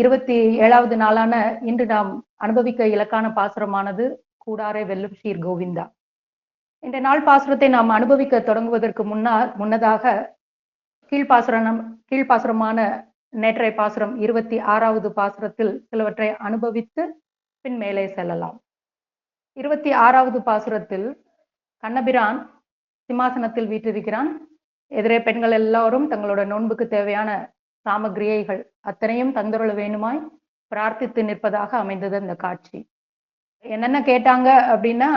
இருபத்தி ஏழாவது நாளான இன்று நாம் அனுபவிக்க இலக்கான பாசுரமானது கூடாரை வெல்லும் ஷீர் கோவிந்தா. இந்த நாள் பாசுரத்தை நாம் அனுபவிக்க தொடங்குவதற்கு முன்னால் முன்னதாக கீழ்பாசுரம் கீழ்பாசுரமான நேற்றைய பாசுரம் இருபத்தி ஆறாவது பாசுரத்தில் சிலவற்றை அனுபவித்து பின் மேலே செல்லலாம். இருபத்தி ஆறாவது பாசுரத்தில் கண்ணபிரான் சிம்மாசனத்தில் வீற்றிருக்கிறான். எதிரே பெண்கள் எல்லாரும் தங்களோட நோன்புக்கு தேவையான சாமகிரியைகள் அத்தனையும் தந்தருள வேணுமாய் பிரார்த்தித்து நிற்பதாக அமைந்தது அந்த காட்சி. என்னென்ன கேட்டாங்க அப்படின்னா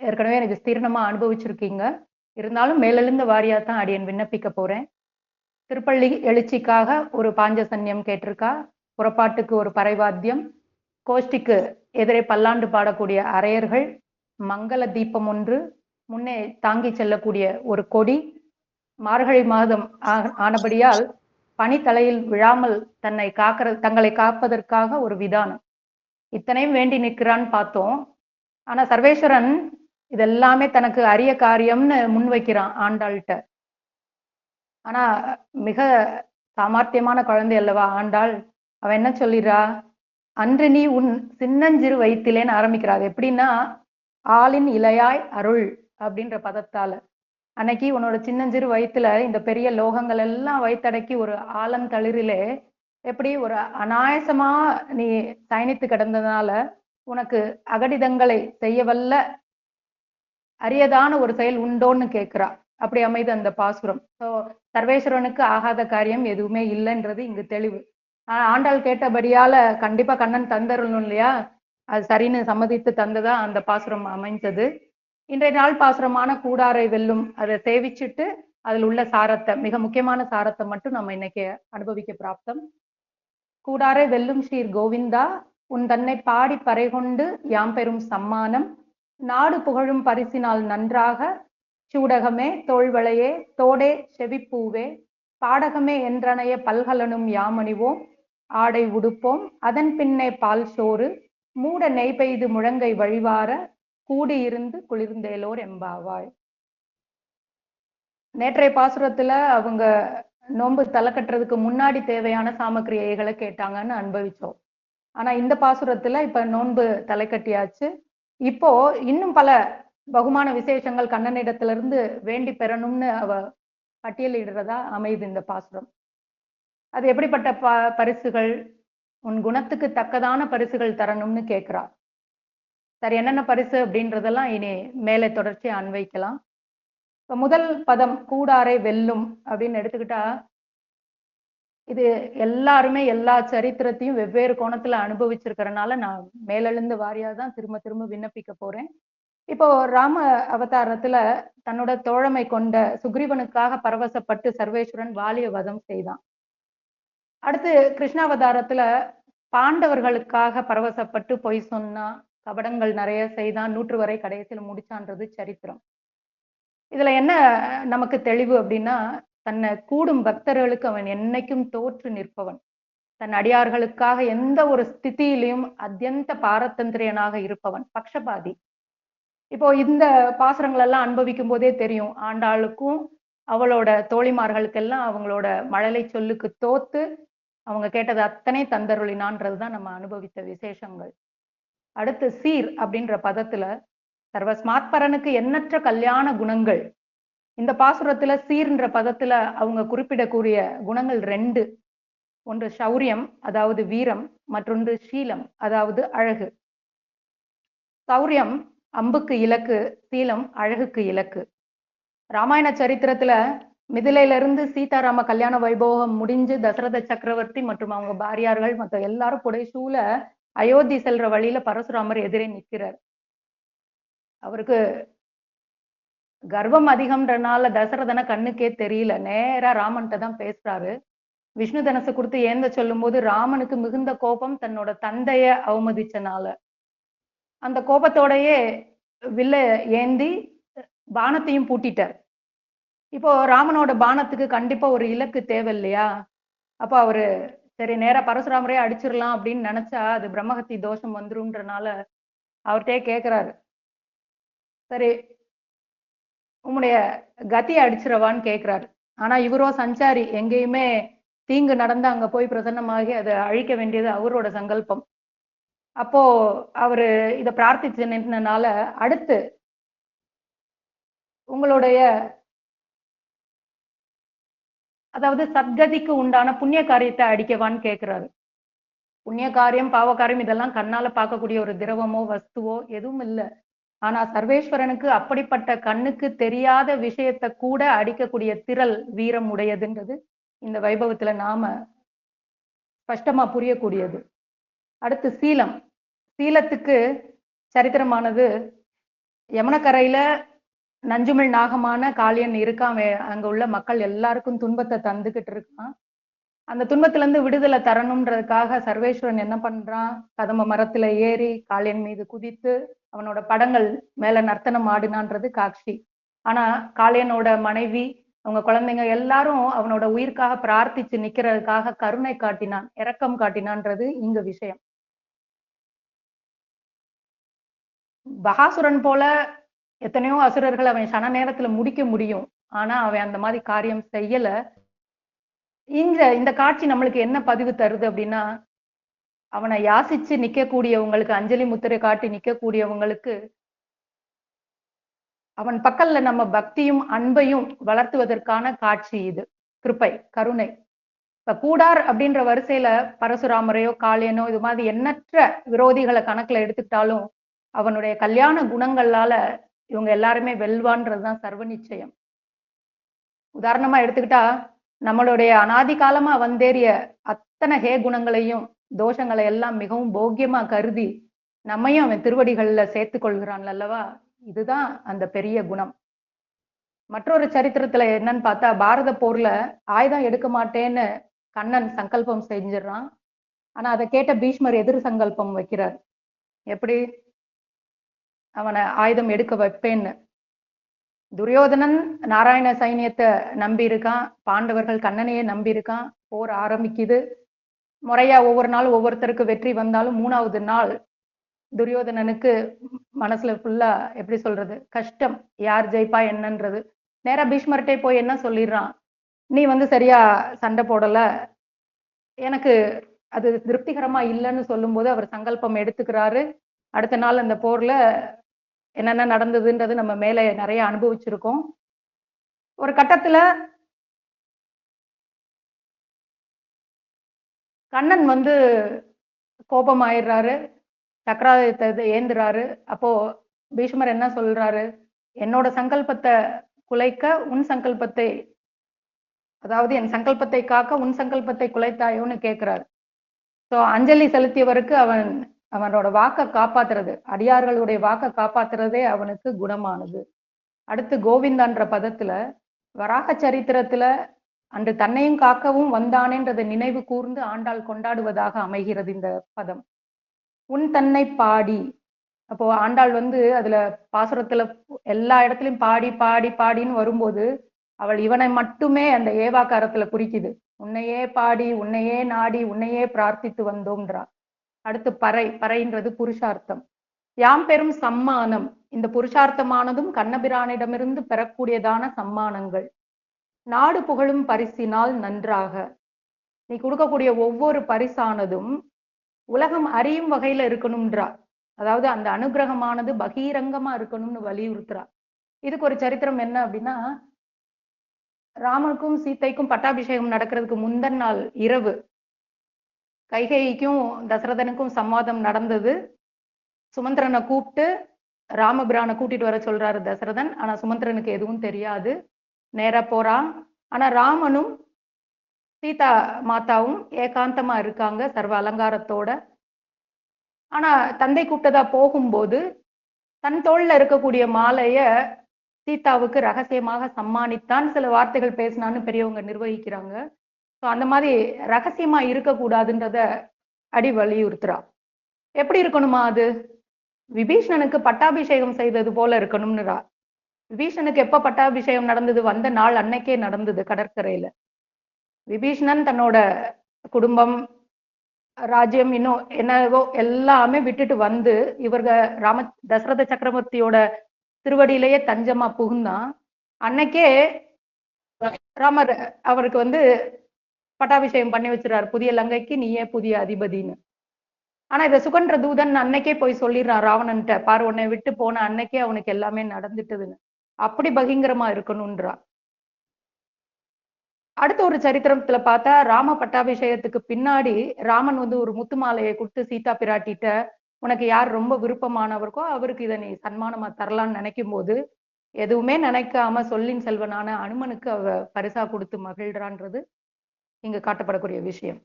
ஏற்கனவே எனக்கு ஸ்தீர்ணமா அனுபவிச்சிருக்கீங்க. இருந்தாலும் மேலெழுந்த வாரியா தான் அடியன் விண்ணப்பிக்க போறேன். திருப்பள்ளி எழுச்சிக்காக ஒரு பாஞ்சசன்யம் கேட்டிருக்கா. புறப்பாட்டுக்கு ஒரு பறைவாத்தியம். கோஷ்டிக்கு எதிரே பல்லாண்டு பாடக்கூடிய அரையர்கள். மங்கள தீபம் ஒன்று. முன்னே தாங்கி செல்லக்கூடிய ஒரு கொடி. மார்கழி மாதம் ஆனபடியால் பனித்தலையில் விழாமல் தன்னை காக்கிற தங்களை காப்பதற்காக ஒரு விதானம். இத்தனையும் வேண்டி நிற்கிறான்னு பார்த்தோம். ஆனா சர்வேஸ்வரன் இதெல்லாமே தனக்கு அரிய காரியம்னு முன்வைக்கிறான் ஆண்டாள்கிட்ட. ஆனா மிக சாமர்த்தியமான குழந்தை அல்லவா ஆண்டாள்? அவன் என்ன சொல்லிடுறா அன்று நீ உன் சின்னஞ்சிறு வயிற்றிலேன்னு ஆரம்பிக்கிறா அது எப்படின்னா ஆளின் இலையாய் அருள் அப்படின்ற பதத்தால. அன்னைக்கு உன்னோட சின்னஞ்சிறு வயிற்றுல இந்த பெரிய லோகங்கள் எல்லாம் வயிற்றடக்கி ஒரு ஆழம் தளிரிலே எப்படி ஒரு அநாயசமா நீ சயனித்து கிடந்ததுனால உனக்கு அகடிதங்களை செய்யவல்ல அரியதான ஒரு செயல் உண்டோன்னு கேட்கிறா. அப்படி அமைது அந்த பாசுரம். ஸோ சர்வேஸ்வரனுக்கு ஆகாத காரியம் எதுவுமே இல்லைன்றது இங்கு தெளிவு. ஆண்டாள் கேட்டபடியால கண்டிப்பா கண்ணன் தந்தரணும் இல்லையா? அது சரின்னு சம்மதித்து தந்ததா அந்த பாசுரம் அமைஞ்சது. இன்றைய நாள் பாசுரமான கூடாரை வெல்லும். அதை சேவிச்சுட்டு அதில் உள்ள சாரத்தை மிக முக்கியமான சாரத்தை மட்டும் நம்ம இன்னைக்கு அனுபவிக்க பிராப்தம். கூடாரை வெல்லும் ஸ்ரீர் கோவிந்தா உன் தன்னை பாடி பறை கொண்டு யாம் பெறும் சம்மானம். நாடு புகழும் பரிசினால் நன்றாக சூடகமே தோள்வளையே தோடே செவிப்பூவே. பாடகமே என்றனைய பல்கலனும் யாமணிவோம். ஆடை உடுப்போம். அதன் பின்னே பால் சோறு. மூட நெய் பெய்து முழங்கை வழிவார. கூடியிருந்து குளிர்ந்தேலோர் எம்பாவாய் நேற்றைய பாசுரத்துல அவங்க நோன்பு தலை கட்டுறதுக்கு முன்னாடி தேவையான சாமக்கிரியைகளை கேட்டாங்கன்னு அனுபவிச்சோம். ஆனா இந்த பாசுரத்துல இப்ப நோன்பு தலை கட்டியாச்சு. இப்போ இன்னும் பல பகுமான விசேஷங்கள் கண்ணனிடத்துல இருந்து வேண்டி பெறணும்னு அவ பட்டியலிடுறதா அமையுது இந்த பாசுரம். அது எப்படிப்பட்ட ப பரிசுகள் உன் குணத்துக்கு தக்கதான பரிசுகள் தரணும்னு கேட்கிறா சரி என்னென்ன பரிசு அப்படின்றதெல்லாம் இனி மேலே தொடர்ச்சி அன்வைக்கலாம். இப்போ முதல் பதம் கூடாரை வெல்லும் அப்படின்னு எடுத்துக்கிட்டா இது எல்லாருமே எல்லா சரித்திரத்தையும் வெவ்வேறு கோணத்துல அனுபவிச்சிருக்கிறனால நான் மேலெழுந்து வாரியா தான் திரும்ப திரும்ப விண்ணப்பிக்க போறேன். இப்போ ராம அவதாரத்துல தன்னோட தோழமை கொண்ட சுக்ரீவனுக்காக பரவசப்பட்டு சர்வேஸ்வரன் வாலிய வதம் செய்தான். அடுத்து கிருஷ்ணாவதாரத்துல பாண்டவர்களுக்காக பரவசப்பட்டு பொய் சொன்னா கபடங்கள் நிறைய செய்தான் நூற்று வரை கடைசியில் முடிச்சான்றது சரித்திரம். இதுல என்ன நமக்கு தெளிவு அப்படின்னா தன்னை கூடும் பக்தர்களுக்கு அவன் என்னைக்கும் தோற்று நிற்பவன். தன் அடியார்களுக்காக எந்த ஒரு ஸ்திதியிலையும் அத்தியந்த பாரதந்திரியனாக இருப்பவன் பக்ஷபாதி. இப்போ இந்த பாசுரங்கள் எல்லாம் அனுபவிக்கும் போதே தெரியும் ஆண்டாளுக்கும் அவளோட தோழிமார்களுக்கெல்லாம் அவங்களோட மழலை சொல்லுக்கு தோத்து அவங்க கேட்டது அத்தனை தந்தருளினான்றது தான் நம்ம அனுபவித்த விசேஷங்கள். அடுத்து சீர் அப்படின்ற பதத்துல சர்வ ஸ்மாத்பரனுக்கு எண்ணற்ற கல்யாண குணங்கள். இந்த பாசுரத்துல சீர்ன்ற பதத்துல அவங்க குறிப்பிடக்கூடிய குணங்கள் ரெண்டு. ஒன்று சௌரியம் அதாவது வீரம் மற்றொன்று சீலம் அதாவது அழகு. சௌரியம் அம்புக்கு இலக்கு சீலம் அழகுக்கு இலக்கு. ராமாயண சரித்திரத்துல மிதிலையில இருந்து சீதாராம கல்யாண வைபோகம் முடிஞ்சு தசரத சக்கரவர்த்தி மற்றும் அவங்க பாரியார்கள் மற்ற எல்லாரும் புடைசூல அயோத்தி செல்ற வழியில பரசுராமர் எதிரே நிற்கிறார் அவருக்கு கர்வம் அதிகம்ன்றனால தசரதனை கண்ணுக்கே தெரியல. நேரா ராமன்கிட்ட தான் பேசுறாரு. விஷ்ணு தனசு கொடுத்து ஏந்த சொல்லும் போது ராமனுக்கு மிகுந்த கோபம் தன்னோட தந்தைய அவமதிச்சனால. அந்த கோபத்தோடயே வில்ல ஏந்தி பானத்தையும் பூட்டிட்டார். இப்போ ராமனோட பானத்துக்கு கண்டிப்பா ஒரு இலக்கு தேவை இல்லையா அப்போ அவரு சரி நேரா பரசுராமரே அடிச்சிடலாம் அப்படின்னு நினைச்சா அது பிரம்மஹத்தி தோஷம் வந்துரும்ன்றனால அவர்கிட்டயே கேட்கிறாரு சரி உங்களுடைய கத்தியை அடிச்சிடவான்னு கேட்கிறாரு ஆனா இவரோ சஞ்சாரி எங்கேயுமே தீங்கு நடந்து அங்க போய் பிரசன்னமாகி அதை அழிக்க வேண்டியது அவரோட சங்கல்பம். அப்போ அவரு இத பிரார்த்திச்சு நின்றனால அடுத்து உங்களுடைய அதாவது சத்கதிக்கு உண்டான புண்ணிய காரியத்தை அடிக்கவான்னு கேக்குறாரு. புண்ணிய காரியம் பாவகாரியம் இதெல்லாம் கண்ணால பார்க்கக்கூடிய ஒரு திரவமோ வஸ்துவோ எதுவும் இல்லை. ஆனா சர்வேஸ்வரனுக்கு அப்படிப்பட்ட கண்ணுக்கு தெரியாத விஷயத்தை கூட அடிக்கக்கூடிய திரள் வீரம் உடையதுன்றது இந்த வைபவத்துல நாம ஸ்பஷ்டமா புரியக்கூடியது. அடுத்து சீலம். சீலத்துக்கு சரித்திரமானது. யமுனக்கரையில நஞ்சுமிழ் நாகமான காளியன் இருக்கான் அங்க உள்ள மக்கள் எல்லாருக்கும் துன்பத்தை தந்துகிட்டு இருக்கான். அந்த துன்பத்துல இருந்து விடுதலை தரணும்ன்றதுக்காக சர்வேஸ்வரன் என்ன பண்றான்? கதம்ப மரத்துல ஏறி காளியன் மீது குதித்து அவனோட படங்கள் மேல நர்த்தனம் ஆடினான்றது காட்சி. ஆனா காளியனோட மனைவி அவங்க குழந்தைங்க எல்லாரும் அவனோட உயிர்க்காக பிரார்த்திச்சு நிக்கிறதுக்காக கருணை காட்டினான் இரக்கம் காட்டினான்றது இங்க விஷயம். பகாசுரன் போல எத்தனையோ அசுரர்கள் அவன் சன நேரத்துல முடிக்க முடியும். ஆனா அவன் அந்த மாதிரி காரியம் செய்யல. இந்த இந்த காட்சி நம்மளுக்கு என்ன பதிவு தருது அப்படின்னா அவனை யாசிச்சு நிக்கக்கூடியவங்களுக்கு அஞ்சலி முத்திரை காட்டி நிக்கக்கூடியவங்களுக்கு அவன் பக்கல்ல நம்ம பக்தியும் அன்பையும் வளர்த்துவதற்கான காட்சி இது. கிருப்பை கருணை. இப்ப கூடார் அப்படின்ற வரிசையில பரசுராமரையோ காளியனோ இது மாதிரி எண்ணற்ற விரோதிகளை கணக்குல எடுத்துக்கிட்டாலும் அவனுடைய கல்யாண குணங்களால இவங்க எல்லாருமே வெல்வான்றதுதான் சர்வ நிச்சயம். உதாரணமா எடுத்துக்கிட்டா நம்மளுடைய அனாதி காலமா வந்தேறிய அத்தனை ஹே குணங்களையும் தோஷங்களை எல்லாம் மிகவும் போக்கியமா கருதி நம்மையும் அவன் திருவடிகள்ல சேர்த்து கொள்கிறான் அல்லவா? இதுதான் அந்த பெரிய குணம். மற்றொரு சரித்திரத்துல என்னன்னு பார்த்தா பாரத போர்ல ஆயுதம் எடுக்க மாட்டேன்னு கண்ணன் சங்கல்பம் செஞ்சிடறான். ஆனா அதை கேட்ட பீஷ்மர் எதிர் சங்கல்பம் வைக்கிறார். எப்படி? அவனை ஆயுதம் எடுக்க வைப்பேன்னு. துரியோதனன் நாராயண சைனியத்தை நம்பி இருக்கான் பாண்டவர்கள் கண்ணனையே நம்பி இருக்கான் போர் ஆரம்பிக்குது. முறையா ஒவ்வொரு நாளும் ஒவ்வொருத்தருக்கு வெற்றி வந்தாலும் மூணாவது நாள் துரியோதனனுக்கு மனசுல ஃபுல்லா எப்படி சொல்றது? கஷ்டம். யார் ஜெயிப்பா என்னன்றது. நேரா பீஷ்மர்கிட்டே போய் என்ன சொல்லிடுறான்? நீ வந்து சரியா சண்டை போடல. எனக்கு அது திருப்திகரமா இல்லைன்னு சொல்லும்போது அவர் சங்கல்பம் எடுத்துக்கிறாரு. அடுத்த நாள் அந்த போர்ல என்னென்ன நடந்ததுன்றது நம்ம மேலே நிறைய அனுபவிச்சிருக்கோம். ஒரு கட்டத்துல கண்ணன் வந்து கோபமாயிடுறாரு சக்கராயுதத்தை இது ஏந்துறாரு. அப்போ பீஷ்மர் என்ன சொல்றாரு? என்னோட சங்கல்பத்தை குலைக்க உன் சங்கல்பத்தை அதாவது என் சங்கல்பத்தை காக்க உன் சங்கல்பத்தை குலைத்தாயோன்னு கேட்கிறாரு சோ அஞ்சலி செலுத்தியவருக்கு அவன் அவனோட வாக்கை காப்பாத்துறது. அடியார்களுடைய வாக்கை காப்பாத்துறதே அவனுக்கு குணமானது. அடுத்து கோவிந்தான்ற பதத்துல வராக சரித்திரத்துல அன்று தன்னையும் காக்கவும் வந்தானேன்றதை நினைவு கூர்ந்து ஆண்டாள் கொண்டாடுவதாக அமைகிறது இந்த பதம். உன் தன்னை பாடி. அப்போ ஆண்டாள் வந்து அதுல பாசுரத்துல எல்லா இடத்துலயும் பாடி பாடி பாடின்னு வரும்போது அவள் இவனை மட்டுமே அந்த ஏவாக்காரத்துல குறிக்குது. உன்னையே பாடி உன்னையே நாடி உன்னையே பிரார்த்தித்து வந்தோம்ன்றா. அடுத்து பறை பறைன்றது புருஷார்த்தம். யாம் பெறும் சம்மானம். இந்த புருஷார்த்தமானதும் கண்ணபிரானிடமிருந்து பெறக்கூடியதான சம்மானங்கள். நாடு புகழும் பரிசினால் நன்றாக. நீ கொடுக்கக்கூடிய ஒவ்வொரு பரிசானதும் உலகம் அறியும் வகையில இருக்கணும்ன்றா. அதாவது அந்த அனுகிரகமானது பகீரங்கமா இருக்கணும்னு வலியுறுத்துறா. இதுக்கு ஒரு சரித்திரம் என்ன அப்படின்னா ராமனுக்கும் சீதைக்கும் பட்டாபிஷேகம் நடக்கிறதுக்கு முந்தன் நாள் இரவு. கைகைக்கும் தசரதனுக்கும் சம்வாதம் நடந்தது. சுமந்திரனை கூப்பிட்டு ராமபிரானை கூட்டிட்டு வர சொல்றாரு தசரதன். ஆனா சுமந்திரனுக்கு எதுவும் தெரியாது. நேரா போறான். ஆனா ராமனும் சீதா மாதாவும் ஏகாந்தமா இருக்காங்க சர்வ அலங்காரத்தோட. ஆனா தந்தை கூப்பிட்டதா போகும்போது தன் தோல்ல இருக்கக்கூடிய மாலைய சீதாவுக்கு ரகசியமாக சம்மானித்தான். சில வார்த்தைகள் பேசினான்னு பெரியவங்க நிர்வகிக்கிறாங்க. ஸோ அந்த மாதிரி ரகசியமா இருக்கக்கூடாதுன்றத அடி வலியுறுத்துறா. எப்படி இருக்கணுமா அது? விபீஷணனுக்கு பட்டாபிஷேகம் செய்தது போல இருக்கணும்னுரா விபீஷனுக்கு எப்ப பட்டாபிஷேகம் நடந்தது? வந்த நாள் அன்னைக்கே நடந்தது கடற்கரையில. விபீஷணன் தன்னோட குடும்பம் ராஜ்யம் இன்னும் என்னவோ எல்லாமே விட்டுட்டு வந்து இவர்க ராம தசரத சக்கரவர்த்தியோட திருவடியிலேயே தஞ்சமா புகுந்தான். அன்னைக்கே ராமர் அவருக்கு வந்து பட்டாபிஷேகம் பண்ணி வச்சிருக்காரு. புதிய லங்கைக்கு நீயே புதிய அதிபதின்னு. ஆனா இத சுகன்ற தூதன் அன்னைக்கே போய் சொல்லிடுறான் ராவணன்ட்ட. பாரு உன்னை விட்டு போன அன்னைக்கே அவனுக்கு எல்லாமே நடந்துட்டதுன்னு. அப்படி பகிங்கரமா இருக்கணும்ன்றா அடுத்த ஒரு சரித்திரத்துல பார்த்தா ராம பட்டாபிஷேகத்துக்கு பின்னாடி ராமன் வந்து ஒரு முத்து மாலையை கொடுத்து சீதா பிராட்டிட்ட உனக்கு யார் ரொம்ப விருப்பமானவருக்கோ அவருக்கு இதை நீ சன்மானமா தரலாம்னு நினைக்கும் போது எதுவுமே நினைக்காம சொல்லின் செல்வனான அனுமனுக்கு அவ பரிசா கொடுத்து மகிழ்றான்றது இங்க காட்டப்படக்கூடிய விஷயம்.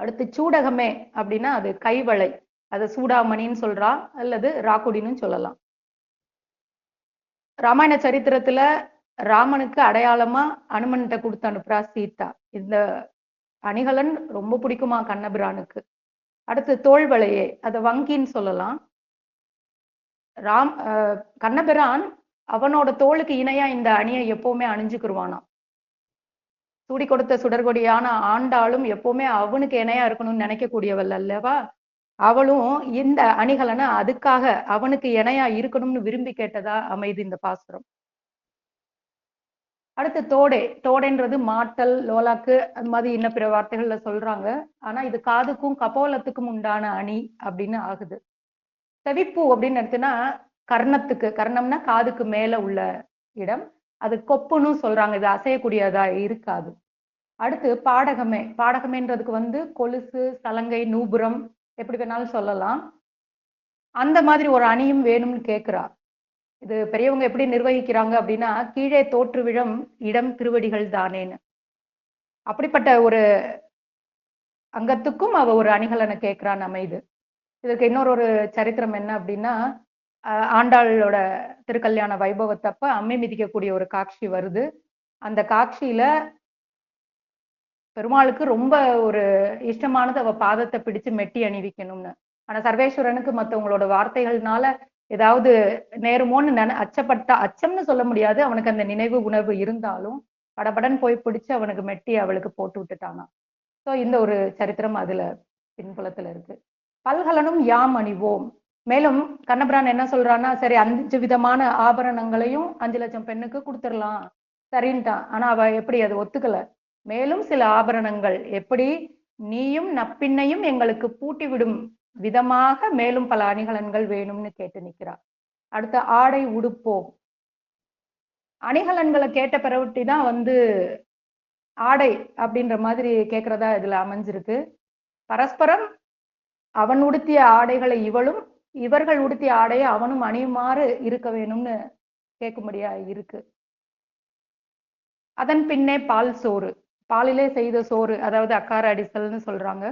அடுத்து சூடகமே அப்படின்னா அது கைவளை. அது சூடாமணின்னு சொல்றா அல்லது ராக்குடின்னு சொல்லலாம். ராமாயண சரித்திரத்துல ராமனுக்கு அடையாளமா அனுமன்கிட்ட கொடுத்து அனுப்புறா சீதா. இந்த அணிகலன் ரொம்ப பிடிக்குமா கண்ணபிரானுக்கு. அடுத்து தோல்வளையே அதை வங்கின்னு சொல்லலாம். ராம் கண்ணபிரான் அவனோட தோளுக்கு இணையா இந்த அணியை எப்பவுமே அணிஞ்சுக்கிருவானாம். சூடி கொடுத்த சுடர்கொடியான ஆண்டாளும் எப்பவுமே அவனுக்கு இணையா இருக்கணும்னு நினைக்கக்கூடியவள் அல்லவா? அவளும் இந்த அணிகலனை அதுக்காக அவனுக்கு இணையா இருக்கணும்னு விரும்பி கேட்டதா அமைது இந்த பாசுரம். அடுத்து தோடை. தோடைன்றது மாட்டல் லோலாக்கு அது மாதிரி இன்ன பிற வார்த்தைகள்ல சொல்றாங்க. ஆனா இது காதுக்கும் கபோலத்துக்கும் உண்டான அணி அப்படின்னு ஆகுது. செவிப்பூ அப்படின்னு எடுத்துன்னா கர்ணத்துக்கு. கர்ணம்னா காதுக்கு மேல உள்ள இடம். அது கொப்புன்னு சொல்றாங்க. இது அசையக்கூடியதா இருக்காது. அடுத்து பாடகமே. பாடகமேன்றதுக்கு வந்து கொலுசு சலங்கை நூபுரம் எப்படி வேணாலும் சொல்லலாம். அந்த மாதிரி ஒரு அணியும் வேணும்னு கேக்குறா இது பெரியவங்க எப்படி நிர்வகிக்கிறாங்க அப்படின்னா கீழே தோற்று விழம் இடம் திருவடிகள் தானேன்னு. அப்படிப்பட்ட ஒரு அங்கத்துக்கும் அவ ஒரு அணிகலனை கேட்கிறான் அமைது இதற்கு இன்னொரு ஒரு சரித்திரம் என்ன அப்படின்னா ஆண்டாளோட திருக்கல்யாண வைபவத்தப்ப அம்மை மிதிக்கக்கூடிய ஒரு காட்சி வருது. அந்த காட்சியில பெருமாளுக்கு ரொம்ப ஒரு இஷ்டமானது அவ பாதத்தை பிடிச்சு மெட்டி அணிவிக்கணும்னு. ஆனா சர்வேஸ்வரனுக்கு மத்தவங்களோட வார்த்தைகள்னால ஏதாவது நேருமோன்னு நினை அச்சப்பட்டா அச்சம்னு சொல்ல முடியாது. அவனுக்கு அந்த நினைவு உணர்வு இருந்தாலும் படபடன் போய் பிடிச்சு அவனுக்கு மெட்டி அவளுக்கு போட்டு விட்டுட்டானா. சோ இந்த ஒரு சரித்திரம் அதுல பின்புலத்துல இருக்கு. பல்கலனும் யாம் அணிவோம். மேலும் கண்ணபிரான் என்ன சொல்றான்னா சரி அஞ்சு விதமான ஆபரணங்களையும் அஞ்சு லட்சம் பெண்ணுக்கு கொடுத்துடலாம். சரின்ட்டான். ஆனா அவ எப்படி அது ஒத்துக்கல? மேலும் சில ஆபரணங்கள் எப்படி? நீயும் நப்பின்னையும் எங்களுக்கு பூட்டி விடும் விதமாக மேலும் பல அணிகலன்கள் வேணும்னு கேட்டு நிக்கிறா அடுத்த ஆடை உடுப்போம் அணிகலன்களை கேட்ட பிறகுட்டி தான் வந்து ஆடை அப்படின்ற மாதிரி கேட்கறதா இதுல அமைஞ்சிருக்கு. பரஸ்பரம் அவன் உடுத்திய ஆடைகளை இவளும் இவர்கள் உடுத்திய ஆடையை அவனும் அணியுமாறு இருக்க வேணும்னு கேட்கும்படியா இருக்கு. அதன் பின்னே பால் சோறு. பாலிலே செய்த சோறு அதாவது அக்கார அடிசல்னு சொல்றாங்க.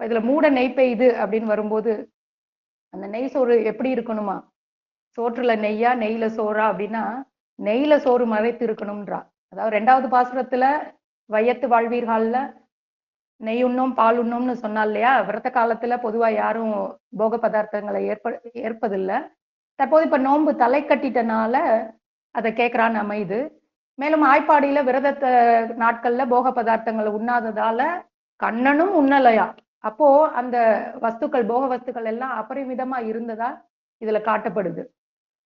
இதுல மூட நெய் பெய்யுது அப்படின்னு வரும்போது அந்த நெய் சோறு எப்படி இருக்கணுமா? சோற்றுல நெய்யா நெய்ல சோறா அப்படின்னா நெய்ல சோறு மறைத்து இருக்கணும்ன்றா. அதாவது ரெண்டாவது பாசுரத்துல வையத்து வாழ்வீர்கள்ல நெய் உண்ணும் பால் உண்ணும்னு சொன்னா இல்லையா விரத காலத்துல பொதுவா யாரும் போக பதார்த்தங்களை ஏற்ப ஏற்பதில்லை. தற்போது இப்ப நோன்பு தலை கட்டிட்டனால அதை கேட்கறான்னு அமையுது மேலும் ஆய்ப்பாடியில விரதத்த நாட்கள்ல போக பதார்த்தங்களை உண்ணாததால கண்ணனும் உண்ணலையா? அப்போ அந்த வஸ்துக்கள் போக வஸ்துக்கள் எல்லாம் அபரிமிதமா இருந்ததா இதுல காட்டப்படுது.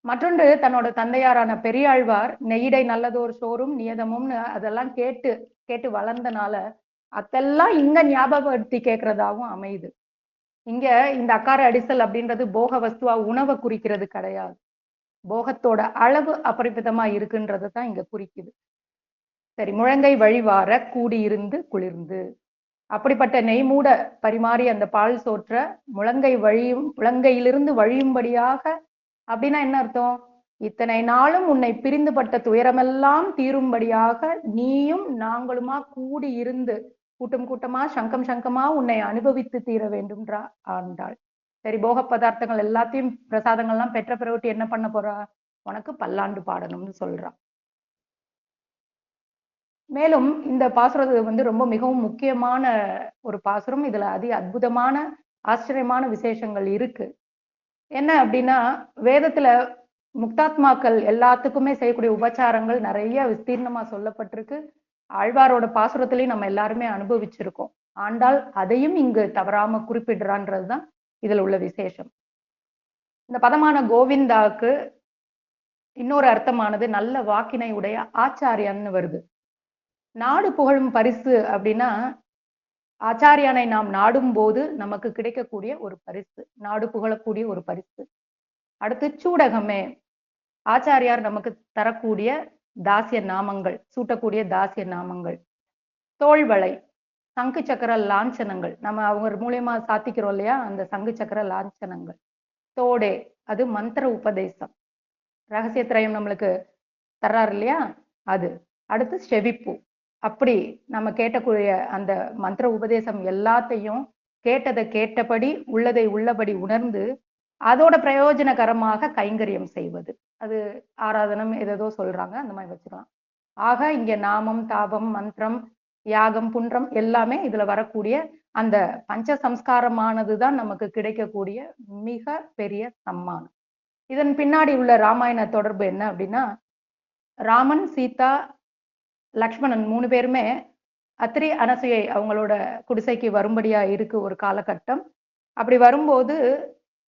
மற்றொன்று தன்னோட தந்தையாரான பெரியாழ்வார் நெய்டை நல்லதோர் சோறும் நியதமும்னு அதெல்லாம் கேட்டு கேட்டு வளர்ந்தனால அதெல்லாம் இங்க ஞாபகப்படுத்தி கேட்கறதாவும் அமையுது. இங்க இந்த அக்கார அடிசல் அப்படின்றது போக வஸ்துவா உணவை குறிக்கிறது கிடையாது. போகத்தோட அளவு அபரிமிதமா இருக்குன்றது தான் இங்க குறிக்குது. சரி முழங்கை வழிவார கூடியிருந்து குளிர்ந்து. அப்படிப்பட்ட நெய்மூட பரிமாறி அந்த பால் சோற்ற முழங்கை வழியும் முழங்கையிலிருந்து வழியும்படியாக அப்படின்னா என்ன அர்த்தம்? இத்தனை நாளும் உன்னை பிரிந்துபட்ட துயரமெல்லாம் தீரும்படியாக நீயும் நாங்களுமா கூடி இருந்து கூட்டம் கூட்டமா சங்கம் சங்கமா உன்னை அனுபவித்து தீர வேண்டும்ன்றா ஆண்டாள். சரி போக பதார்த்தங்கள் எல்லாத்தையும் பிரசாதங்கள்லாம் பெற்ற பிறகுட்டி என்ன பண்ண போறா? உனக்கு பல்லாண்டு பாடணும்னு சொல்றா. மேலும் இந்த பாசுரம் வந்து ரொம்ப மிகவும் முக்கியமான ஒரு பாசுரம். இதுல அதி அற்புதமான ஆச்சரியமான விசேஷங்கள் இருக்கு. என்ன அப்படின்னா வேதத்துல முக்தாத்மாக்கள் எல்லாத்துக்குமே செய்யக்கூடிய உபச்சாரங்கள் நிறைய விஸ்தீர்ணமா சொல்லப்பட்டிருக்கு. ஆழ்வாரோட பாசுரத்திலையும் நம்ம எல்லாருமே அனுபவிச்சிருக்கோம். ஆண்டால் அதையும் இங்கு தவறாம குறிப்பிடுறான்றதுதான் இதுல உள்ள விசேஷம். இந்த பதமான கோவிந்தாவுக்கு இன்னொரு அர்த்தமானது நல்ல வாக்கினை உடைய ஆச்சாரியன்னு வருது. நாடு புகழும் பரிசு அப்படின்னா ஆச்சாரியானை நாம் நாடும் போது நமக்கு கிடைக்கக்கூடிய ஒரு பரிசு நாடு புகழக்கூடிய ஒரு பரிசு. அடுத்து சூடகமே ஆச்சாரியார் நமக்கு தரக்கூடிய தாசிய நாமங்கள் சூட்டக்கூடிய தாசிய நாமங்கள். தோள்வளை சங்கு சக்கர லாஞ்சனங்கள். நம்ம அவங்க மூலியமா சாத்திக்கிறோம் இல்லையா? அந்த சங்கு சக்கர லாஞ்சனங்கள். தோடே அது மந்திர உபதேசம். ரகசிய திரயம் நம்மளுக்கு தர்றாரு இல்லையா? அது. அடுத்து செவிப்பு அப்படி நம்ம கேட்டக்கூடிய அந்த மந்திர உபதேசம் எல்லாத்தையும் கேட்டதை கேட்டபடி உள்ளதை உள்ளபடி உணர்ந்து அதோட பிரயோஜனகரமாக கைங்கரியம் செய்வது. அது ஆராதனம் ஏதேதோ சொல்றாங்க அந்த மாதிரி வச்சுக்கலாம். ஆக இங்க நாமம் தாபம் மந்திரம் யாகம் புன்றம் எல்லாமே இதுல வரக்கூடிய அந்த பஞ்ச சம்ஸ்காரமானது தான் நமக்கு கிடைக்கக்கூடிய மிக பெரிய சம்மானம். இதன் பின்னாடி உள்ள ராமாயண தொடர்பு என்ன அப்படின்னா ராமன் சீதா லக்ஷ்மணன் மூணு பேருமே அத்திரி அனசையை அவங்களோட குடிசைக்கு வரும்படியா இருக்கு ஒரு காலகட்டம். அப்படி வரும்போது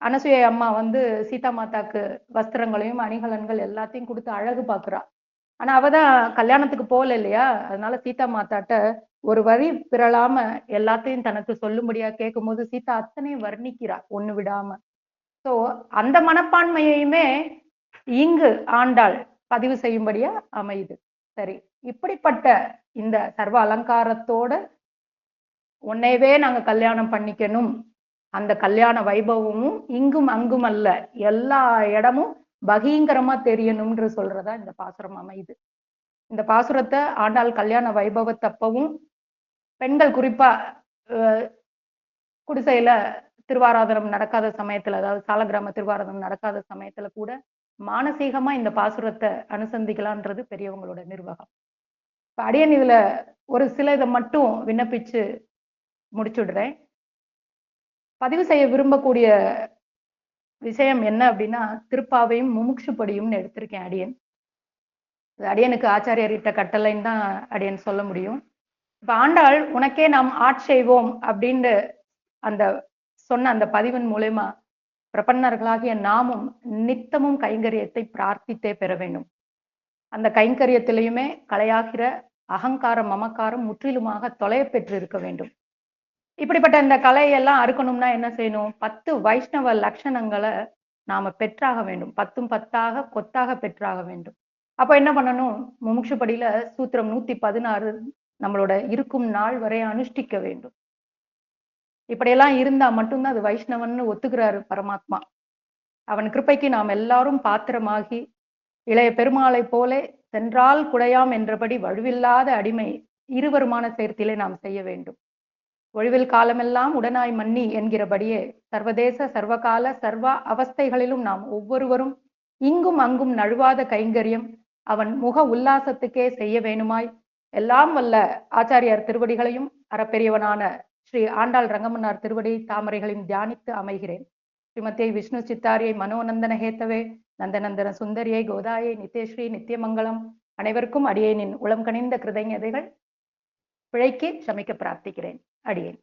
அனசூய அம்மா வந்து சீதா மாதாக்கு வஸ்திரங்களையும் அணிகலன்கள் எல்லாத்தையும் கொடுத்து அழகு பார்க்குறா. ஆனா அவ தான் கல்யாணத்துக்கு போகல இல்லையா? அதனால சீதா மாதாட்ட ஒரு வரி பிறழாம எல்லாத்தையும் தனக்கு சொல்லும்படியா கேட்கும்போது சீதா அத்தனையும் வர்ணிக்கிறா ஒண்ணு விடாம. சோ அந்த மனப்பான்மையுமே இங்கு ஆண்டாள் பதிவு செய்யும்படியா அமையுது. சரி இப்படிப்பட்ட இந்த சர்வ அலங்காரத்தோட உன்னையவே நாங்க கல்யாணம் பண்ணிக்கணும் அந்த கல்யாண வைபவமும் இங்கும் அங்கும் அல்ல. எல்லா இடமும் பகீங்கரமா தெரியணும்ன்ற சொல்றதா இந்த பாசுரம் அமையுது. இந்த பாசுரத்தை ஆண்டாள் கல்யாண வைபவத்தப்பவும் பெண்கள் குறிப்பா அஹ், குடிசையில திருவாராதனம் நடக்காத சமயத்துல அதாவது சாலகிராம திருவாராதனம் நடக்காத சமயத்துல கூட மானசீகமா இந்த பாசுரத்தை அனுசந்திக்கலான்றது பெரியவங்களோட நிர்வாகம். இப்ப அடியன் இதுல ஒரு சில இதை மட்டும் விண்ணப்பிச்சு முடிச்சுடுறேன். பதிவு செய்ய விரும்பக்கூடிய விஷயம் என்ன அப்படின்னா திருப்பாவையும் முமுட்சுப்படியும்னு எடுத்திருக்கேன் அடியன். அடியனுக்கு ஆச்சாரியர்கிட்ட கட்டளைன்னு தான் அடியன் சொல்ல முடியும். இப்ப ஆண்டாள் உனக்கே நாம் ஆட்செய்வோம் அப்படின்னு அந்த சொன்ன அந்த பதிவின் மூலயமா பிரபன்னர்களாகிய நாமும் நித்தமும் கைங்கரியத்தை பிரார்த்தித்தே பெற வேண்டும். அந்த கைங்கரியத்திலையுமே கலையாகிற அகங்காரம் மமக்காரம் முற்றிலுமாக தொலைய பெற்று இருக்க வேண்டும். இப்படிப்பட்ட இந்த கலையெல்லாம் அறுக்கணும்னா என்ன செய்யணும்? பத்து வைஷ்ணவ லட்சணங்களை நாம பெற்றாக வேண்டும். பத்தும் பத்தாக கொத்தாக பெற்றாக வேண்டும். அப்ப என்ன பண்ணணும்? முமுட்சுப்படியில சூத்திரம் நூத்தி பதினாறு நம்மளோட இருக்கும் நாள் வரை அனுஷ்டிக்க வேண்டும். இப்படியெல்லாம் இருந்தா மட்டும்தான் அது வைஷ்ணவன்னு ஒத்துக்கிறாரு பரமாத்மா. அவன் கிருப்பைக்கு நாம் எல்லாரும் பாத்திரமாகி இளைய பெருமாளை போலே சென்றால் குடையாம் என்றபடி வலுவில்லாத அடிமை இருவருமான சேர்த்திலே நாம் செய்ய வேண்டும். ஒழிவில் காலமெல்லாம் உடனாய் மன்னி என்கிறபடியே சர்வதேச சர்வகால சர்வ அவஸ்தைகளிலும் நாம் ஒவ்வொருவரும் இங்கும் அங்கும் நழுவாத கைங்கரியம் அவன் முக உல்லாசத்துக்கே செய்ய வேணுமாய். எல்லாம் வல்ல ஆச்சாரியார் திருவடிகளையும் அறப்பெரியவனான ஸ்ரீ ஆண்டாள் ரங்கமன்னார் திருவடி தாமரைகளையும் தியானித்து அமைகிறேன். ஸ்ரீமதியை விஷ்ணு சித்தாரியை மனோநந்தன ஹேத்தவே நந்தநந்தன சுந்தரியை கோதாயை நித்யஸ்ரீ நித்தியமங்கலம் அனைவருக்கும் அடியேனின் உளம் கனிந்த கிருதஞதைகள் பிழைக்கு சமைக்க பிரார்த்திக்கிறேன். அடியேன்.